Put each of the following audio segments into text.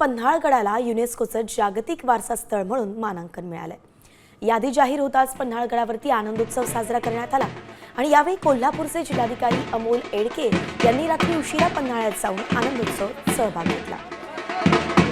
पन्हाळगडाला युनेस्कोचं जागतिक वारसा स्थळ म्हणून मानांकन मिळालंय. यादी जाहीर होताच पन्हाळगडावरती आनंदोत्सव साजरा करण्यात आला. आणि यावेळी कोल्हापूरचे जिल्हाधिकारी अमोल एडके यांनी रात्री उशिरा पन्हाळ्यात जाऊन आनंदोत्सव सहभाग घेतला.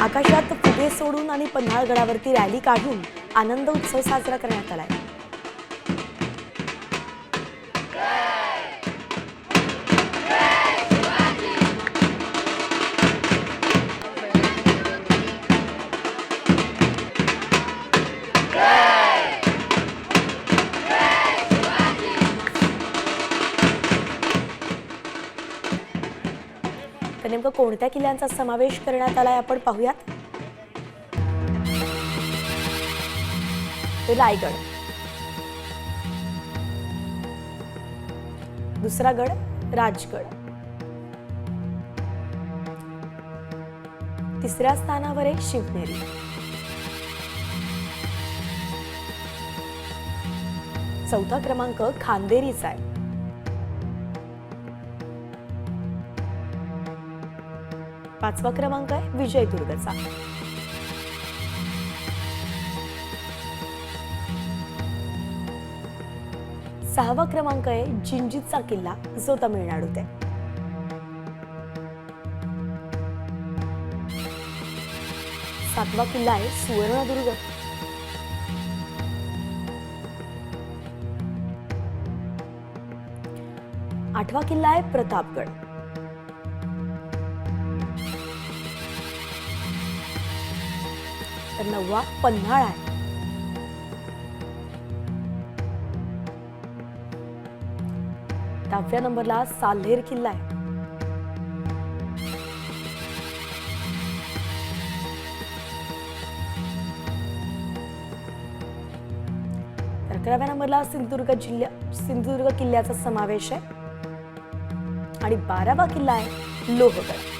आकाशात फुगे सोडून आणि पन्हाळगडावरती रॅली काढून आनंदोत्सव साजरा करण्यात आलाय. तर नेमकं कोणत्या किल्ल्यांचा समावेश करण्यात आलाय आपण पाहूयात. रायगड. दुसरा गड राजगड. तिसऱ्या स्थानावर आहे शिवनेरी. चौथा क्रमांक खांदेरीचा आहे. पाचवा क्रमांक आहे विजयदुर्गचा सहावा क्रमांक आहे जिंजितचा किल्ला जो तमिळनाडूत आहे. सातवा किल्ला आहे सुवर्णदुर्ग. आठवा किल्ला आहे प्रतापगड. तर नववा पन्हाळा आहे. दहाव्या नंबरला साल्हेर किल्ला आहे. तर अकराव्या नंबरला सिंधुदुर्ग जिल्ह्या सिंधुदुर्ग किल्ल्याचा समावेश आहे. आणि बारावा किल्ला आहे लोहगड.